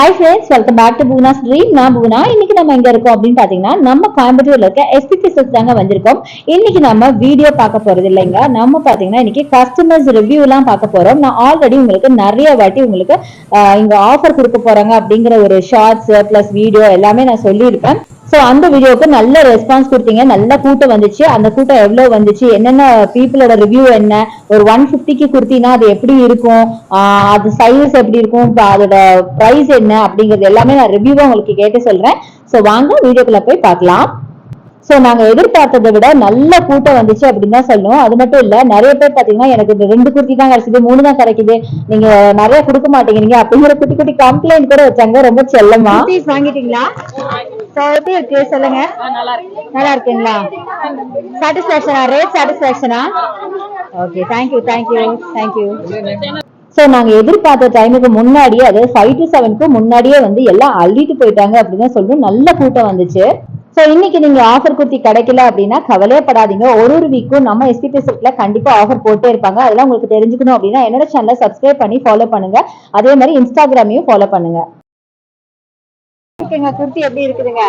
Hi friends welcome back to Poona stream நான் பூனா. இன்னைக்கு நம்ம எங்க இருக்கோம் அப்படின்னு பாத்தீங்கன்னா நம்ம கோயம்புத்தூர்ல இருக்க எஸ்பிபிஎஸ்எஸ் தாங்க வந்திருக்கோம். இன்னைக்கு நம்ம வீடியோ பார்க்க போறது இல்லைங்க. நம்ம பாத்தீங்கன்னா இன்னைக்கு கஸ்டமர்ஸ் ரிவ்யூ எல்லாம் பார்க்க போறோம். நான் ஆல்ரெடி உங்களுக்கு நிறைய வாட்டி உங்களுக்கு இங்க ஆஃபர் கொடுக்க போறாங்க அப்படிங்கிற ஒரு ஷார்ட்ஸ் பிளஸ் வீடியோ எல்லாமே நான் சொல்லியிருப்பேன் ஸோ அந்த வீடியோவுக்கு நல்ல ரெஸ்பான்ஸ் கொடுத்தீங்க. நல்ல கூட்டம் வந்துச்சு. அந்த கூட்டம் எவ்வளவு வந்துச்சு? என்னென்ன பீப்புளோட ரிவ்யூ என்ன? ஒரு ஒன் ஃபிஃப்டிக்கு கொடுத்தீங்கன்னா அது எப்படி இருக்கும்? அது சைஸ் எப்படி இருக்கும்? அதோட ப்ரைஸ் என்ன? அப்படிங்கிறது எல்லாமே நான் ரிவ்யூவாக உங்களுக்கு கேட்டு சொல்றேன். ஸோ வாங்க வீடியோக்குள்ள போய் பார்க்கலாம். ஸோ நாங்க எதிர்பார்த்ததை விட நல்ல கூட்டம் வந்துச்சு அப்படின்னு தான் சொல்லணும். அது மட்டும் இல்ல நிறைய பேர் பாத்தீங்கன்னா எனக்கு இந்த ரெண்டு குர்த்தி தான் கிடைக்குது மூணு தான் கிடைக்குது. நீங்க நிறைய கொடுக்க மாட்டேங்கிறீங்க அப்படிங்கிற குட்டி குட்டி கம்ப்ளைண்ட் கூட வச்சாங்க. ரொம்ப செல்லமா. வாங்கிட்டீங்களா? எப்படி இருக்கு சொல்லுங்க. நல்லா இருக்குங்களா? சாட்டிஸ்ஃபேக்ஷனா rate சாட்டிஸ்ஃபேக்ஷனா okay thank you thank you thank you so நாங்க எதிர்பார்த்த டைமுக்கு முன்னாடியே அதாவது ஃபைவ் டு செவனுக்கு முன்னாடியே வந்து எல்லாம் அள்ளிட்டு போயிட்டாங்க அப்படின்னு தான் சொல்லிட்டு நல்ல கூட்டம் வந்துச்சு. ஸோ இன்னைக்கு நீங்க ஆஃபர் குர்த்தி கிடைக்கல அப்படின்னா கவலையே படாதீங்க. ஒரு ஒரு வீக்கும் நம்ம எஸ்பிபி செட்ல கண்டிப்பா ஆஃபர் போட்டே இருப்பாங்க. அதெல்லாம் உங்களுக்கு தெரிஞ்சுக்கணும் அப்படின்னா என்னோட சேனலை சப்ஸ்கிரைப் பண்ணி ஃபாலோ பண்ணுங்க. அதே மாதிரி இன்ஸ்டாகிராமையும் ஃபாலோ பண்ணுங்க. இருக்குங்க? குர்த்தி எப்படி இருக்குதுங்க?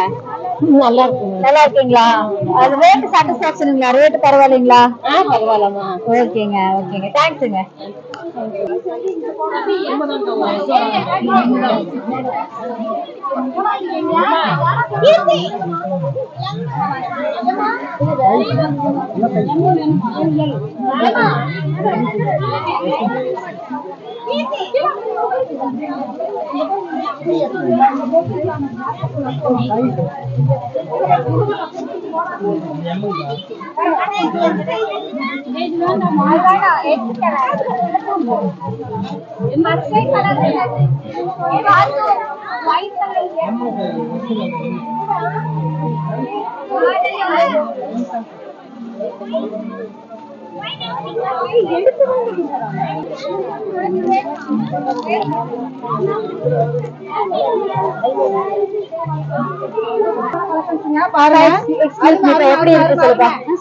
நல்லா இருக்குங்க. நல்லா இருக்கீங்களா? அது ரேட் சாட்டிஸ்பாக்சனுங்களா ரேட் பரவாயில்லைங்களா? ஆ பரவாயில்லம்மா. ஓகேங்க ஓகேங்க. தேங்க்ஸுங்க எப்படி இருக்கு சொல்லுப்பா சூப்பரா இருக்கு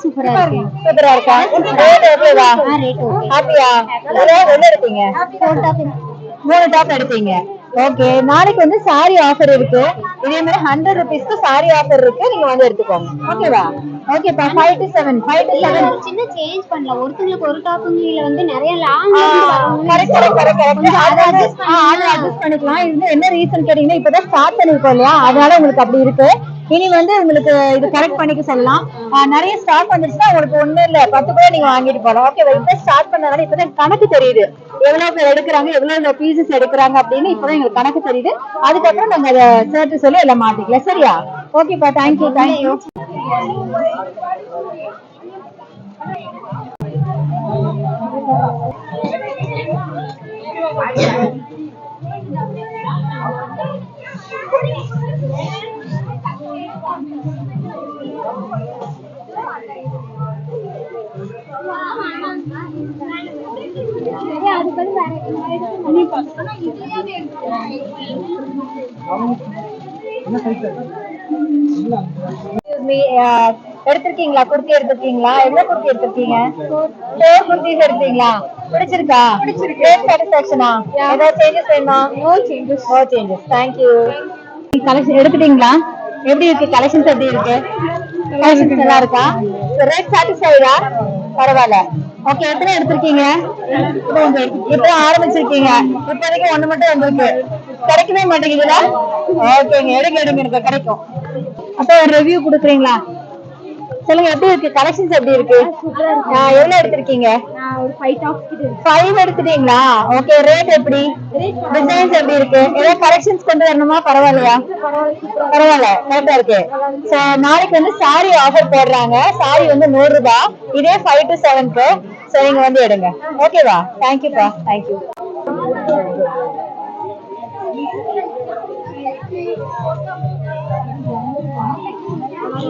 சூப்பரா இருக்கா ரேட் எவ்வளவா ரேட் ஓகே ஹாப்பியா என்ன எடுத்தீங்க மூணு டாப் எடுத்தீங்க ஓகே நாளைக்கு வந்து சாரி ஆஃபர் இருக்கு. இதே மாதிரி ஹண்ட்ரட் ருபீஸ்க்கு சாரி ஆஃபர் இருக்கு. நீங்க வந்து எடுத்துக்கோங்க. ஓகேவா ஓகேப்பா five to seven five to seven சின்ன சேஞ்ச் பண்ணல ஒருத்தங்களுக்கு ஒரு டாப்புங்கள வந்து நிறைய லாங் கரெக்ட் கரெக்ட் கரெக்ட் அதை அட்ஜஸ்ட் பண்ணிக்கலாம். இது என்ன ரீசன் கேட்டீங்கன்னா இப்பதான் ஸ்டார்ட் பண்ணிருக்கோம் இல்லையா? அதனால உங்களுக்கு அப்படி இருக்கு. இனி வந்து உங்களுக்கு இது கரெக்ட் பண்ணிக்க சொல்லலாம். நிறைய ஸ்டாக் வந்துருச்சுன்னா உங்களுக்கு ஒண்ணு இல்ல. பத்து கூட நீங்க வாங்கிட்டு போகலாம். ஓகே இப்ப ஸ்டார்ட் பண்ணனால இப்பதான் கணக்கு தெரியுது. எவ்வளவு பேர் எடுக்கிறாங்க எவ்வளவு பீசஸ் எடுக்கிறாங்க அப்படின்னு இப்பதான் எங்களுக்கு கணக்கு தெரியுது. அதுக்கப்புறம் நாங்க அதை சேர்த்து சொல்லி எல்லாம் மாட்டிக்கலாம் சரியா? ஓகேப்பா thank you thank you Thank you. எடுத்திருக்கீங்களா? குர்த்தி எடுத்திருக்கீங்களா? எவ்வளவு குர்த்தி எடுத்திருக்கீங்க? ஃபோர் குர்த்திஸ் எடுத்தீங்களா பிடிச்சிருக்கா? ரேட் சாட்டிஸ்ஃபேக்ஷனா ஏதாவது சேஞ்சஸ் வேணுமா? No changes no changes thank you collection எடுத்துட்டீங்களா? எப்படி இருக்கு? கலெக்ஷன்ஸ் எப்படி இருக்கு? கலெக்ஷன்ஸ் நல்லா இருக்கா? ரேட் சாட்டிஸ்ஃபைடா பரவாயில்ல. ஓகே எத்தனை எடுத்திருக்கீங்க? இப்போ ஆரம்பிச்சிருக்கீங்க. இப்போதைக்கு ஒண்ணு மட்டும் வந்திருக்கு. கிடைக்கவே மாட்டேங்குதுல ஓகேங்க எடுங்க எடுங்க எனக்கு கிடைக்கும். அப்போ ஒரு ரிவ்யூ கொடுக்குறீங்களா? சொல்லுங்க எப்படி இருக்கு? கலெக்ஷன்ஸ் எப்படி இருக்கு? எவ்வளவு எடுத்திருக்கீங்க? ஃபைவ் எடுத்துட்டீங்களா? ஓகே ரேட் எப்படி? டிசைன்ஸ் எப்படி இருக்கு? ஏதாவது கலெக்ஷன்ஸ் கொண்டு வரணுமா? பரவாயில்லையா? பரவாயில்ல கரெக்டா இருக்கு. சோ நாளைக்கு வந்து சாரி ஆஃபர் போடுறாங்க. சாரி வந்து நூறு ரூபாய் இதே ஃபைவ் டு செவன்க்கு சோ நீங்க வந்து எடுங்க. ஓகேவா தேங்க்யூப்பா தேங்க்யூ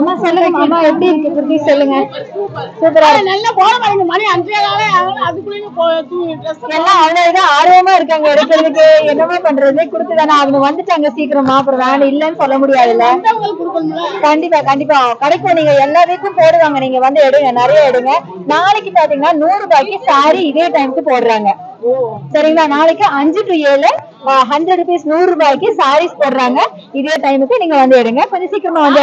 அம்மா சொல்லுங்க அம்மா எப்படி இருக்கு? குர்த்தி சொல்லுங்க. சூப்பரா நல்லா போட பாருங்க மணி அஞ்சே காலே அதுக்குள்ளேயும் எல்லாம் அவ்வளவுதான். ஆர்வமா இருக்காங்க எடுக்கிறதுக்கு. என்னமா பண்றது. கொடுத்துதானே. அவங்க வந்துட்டாங்க சீக்கிரமா. அப்புறம் வேணும் இல்லைன்னு சொல்ல முடியாதுல்ல. கண்டிப்பா கண்டிப்பா. கிடைக்கும் நீங்க எல்லா வீக்கும் போடுவாங்க. நீங்க வந்து எடுங்க. நிறைய எடுங்க. நாளைக்கு பாத்தீங்கன்னா நூறு ரூபாய்க்கு சாரி இதே டைம்க்கு போடுறாங்க. சரிங்களா? நாளைக்கு அஞ்சு டு ஏழு ஹண்ட்ரட் ருபீஸ் நூறு ரூபாய்க்கு சாரீஸ் போடுறாங்க. இதே டைமுக்கு நீங்க வந்து எடுங்க. கொஞ்சம் சீக்கிரமா வந்து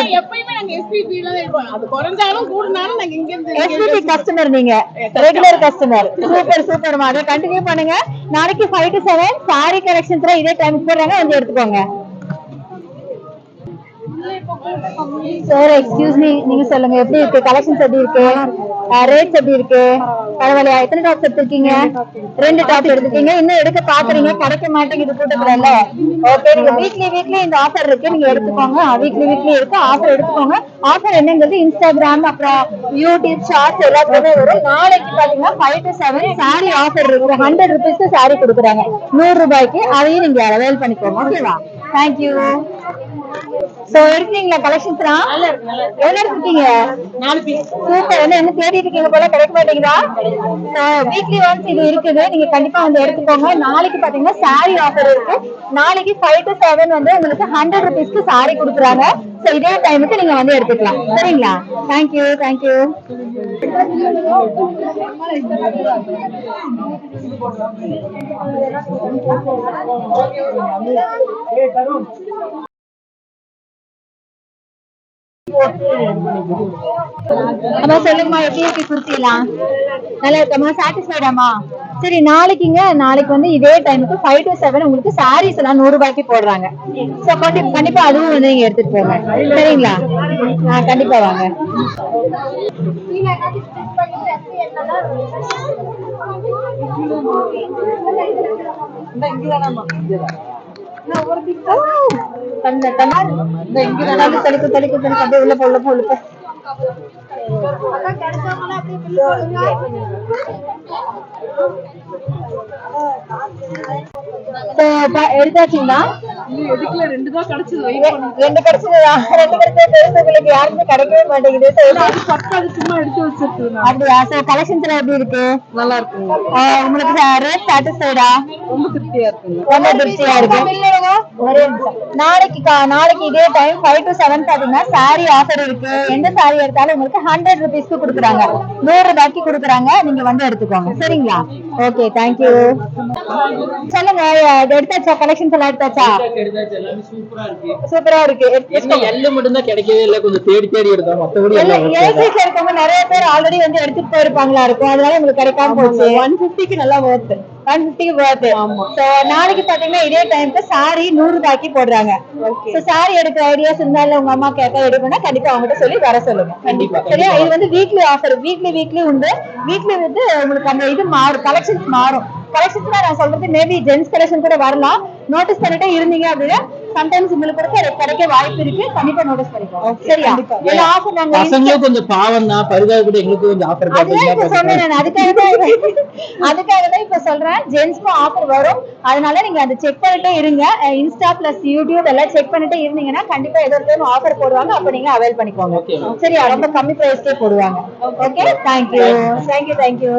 எஸ்பிபி கஸ்டமர் நீங்க ரெகுலர் கஸ்டமர் சூப்பர் சூப்பர் அதை கண்டினியூ பண்ணுங்க. நாளைக்கு ஃபைவ் டு செவன் சாரி கலெக்ஷன்ஸ்ல இதே டைமுக்கு போடுறாங்க. வந்து எடுத்துக்கோங்க. சார் எக்ஸ்கியூஸ் மீ நீங்க சொல்லுங்க. எப்படி இருக்கு? கலெக்ஷன்ஸ் எப்படி இருக்கு? ரேட்ஸ் எப்படி இருக்கு? பரவாயில்லையா? எத்தனை டாப்ஸ் எடுத்திருக்கீங்க? ரெண்டு டாப் எடுத்திருக்கீங்க. இன்னும் எடுக்க பாக்குறீங்க. கிடைக்க மாட்டேங்குது. கூட்டத்துல ஓகே நீங்க வீக்லி வீக்லி இந்த ஆஃபர் இருக்கு. நீங்க எடுத்துக்கோங்க. வீக்லி வீக்லி இருக்கு. ஆஃபர் எடுத்துக்கோங்க. ஆஃபர் என்னங்கிறது இன்ஸ்டாகிராம் அப்புறம் யூடியூப் ஷார்ட்ஸ் எல்லாத்துலயுமே வரும் நாளைக்கு பாத்தீங்கன்னா five to seven sari offer இருக்கு. ஹண்ட்ரட் ருபீஸ்க்கு சாரி கொடுக்குறாங்க. நூறு ரூபாய்க்கு அதையும் நீங்க அவைல் பண்ணிக்கோங்க. ஓகேவா தேங்க்யூ சோ எடுத்தீங்களா கலெக்ஷன்ஸ்லாம் எவ்வளவு எடுத்துட்டீங்க நாலு பீஸ் சூப்பர் வந்து என்ன தேடிட்டு இருக்கீங்க போல? கிடைக்க மாட்டேங்குதா? வீக்லி ஒன்ஸ் இது இருக்குது. நீங்க கண்டிப்பா வந்து எடுத்துக்கோங்க. நாளைக்கு பாத்தீங்கன்னா சாரி ஆஃபர் இருக்கு. நாளைக்கு ஃபைவ் டு செவன் வந்து உங்களுக்கு ஹண்ட்ரட் ருபீஸ்க்கு சாரி கொடுக்குறாங்க. சோ இதே டைமுக்கு நீங்க வந்து எடுத்துக்கலாம். சரிங்களா? தேங்க்யூ தேங்க்யூ அம்மா சொல்லுங்கம்மா எப்படி இருக்கு குர்த்திலாம் நல்லா இருக்கம்மா சாட்டிஸ்ஃபைடாமா சரி நாளைக்குங்க நாளைக்கு வந்து இதே டைமுக்கு ஃபைவ் டு செவன் உங்களுக்கு சாரீஸ் எல்லாம் நூறு ரூபாய்க்கு போடுறாங்க. ஸோ கண்டிப்பா அதுவும் வந்து நீங்க எடுத்துட்டு போங்க. சரிங்களா? ஆ கண்டிப்பா வாங்க. தந்த தமால் இந்த இங்க தானே தடுக்கு தடுக்கு தடுக்கு அப்படியே உள்ள போ போ எடுத்தாச்சுங்களா? ரெண்டு கிடைச்சது? கிடைச்சதா. யாருக்குமே கிடைக்கவே மாட்டேங்குது. சும்மா எடுத்து அப்படியா? சார் கலெக்ஷன்ஸ் எப்படி இருக்கு? நல்லா உங்களுக்கு ரேட் சாட்டிஸ்ஃபைடா ரொம்ப திருப்தியா ரொம்ப இருக்கு. ஒரே நிமிஷம். நாளைக்கு கா- நாளைக்கு இதே டைம் ஃபைவ் டு செவன் பாத்தீங்கன்னா சாரி ஆஃபர் இருக்கு. எந்த சாரி எடுத்தாலும் உங்களுக்கு ஹண்ட்ரட் ருபீஸ்க்கு கொடுக்குறாங்க. நூறு ரூபாய்க்கு கொடுக்குறாங்க. நீங்க வந்து எடுத்துக்கோங்க. சரிங்களா? ஓகே தேங்க்யூ சொல்லுங்க இது எடுத்தாச்சா? கலெக்ஷன்ஸ் எல்லாம் எடுத்தாச்சா? சூப்பரா இருக்கு. எள்ளு மட்டும் தான் கிடைக்கவே இல்ல கொஞ்சம் தேடி தேடி எடுத்தோம் மத்தபடி. ஏசிஸ்ல இருக்கவங்க நிறைய பேர் ஆல்ரெடி வந்து எடுத்துட்டு போயிருப்பாங்களா இருக்கும்? அதனால உங்களுக்கு கிடைக்காம போச்சு. ஒன் பிப்டிக்கு நல்லா worth. ஒன் பிப்டிக்கு worth சோ நாளைக்கு பாத்தீங்கன்னா இதே டைம்க்கு சாரி நூறு ரூபாய்க்கு போடுறாங்க. சோ சாரி எடுக்கிற ஐடியாஸ் இருந்தாலும் உங்க அம்மா கேட்க எடுக்கணும்னா கண்டிப்பா அவங்ககிட்ட சொல்லி வர சொல்லுங்க. கண்டிப்பா, சரியா? இது வந்து வீக்லி ஆஃபர் வீக்லி வீக்லி உண்டு. வீக்லி வந்து உங்களுக்கு அந்த இது மாறும் கலெக்ஷன்ஸ் மாறும். கலெக்ஷன்ஸ் நான் சொல்றது மேபி ஜென்ஸ் கலெக்ஷன் கூட வரலாம். நோட்டீஸ் பண்ணிட்டே இருந்தீங்க அப்படின்னா சம்டைம்ஸ் உங்களுக்கு கூட கிடை- கிடைக்க வாய்ப்பு இருக்கு. கண்டிப்பா நோட்டீஸ் பண்ணிக்கோங்க. சரியா? இந்த ஆஃபர் நாங்க பசங்களும் கொஞ்சம் பாவம் தான். பரிதாப கூட எங்களுக்கு கொஞ்சம் ஆஃபர் இப்ப சொன்னேன் நான். அதுக்காக தான் அதுக்காக தான் இப்ப சொல்றேன். ஜென்ஸ்க்கும் ஆஃபர் வரும். அதனால நீங்க அதை செக் பண்ணிட்டே இருங்க. இன்ஸ்டா பிளஸ் யூடியூப் எல்லாம் செக் பண்ணிட்டே இருந்தீங்கன்னா கண்டிப்பா ஏதோ ஒரு ஆஃபர் போடுவாங்க. அப்ப நீங்க அவைல் பண்ணிக்கோங்க. சரியா? ரொம்ப கம்மி பிரைஸ்க்கே போடுவாங்க. Okay thank you thank you thank you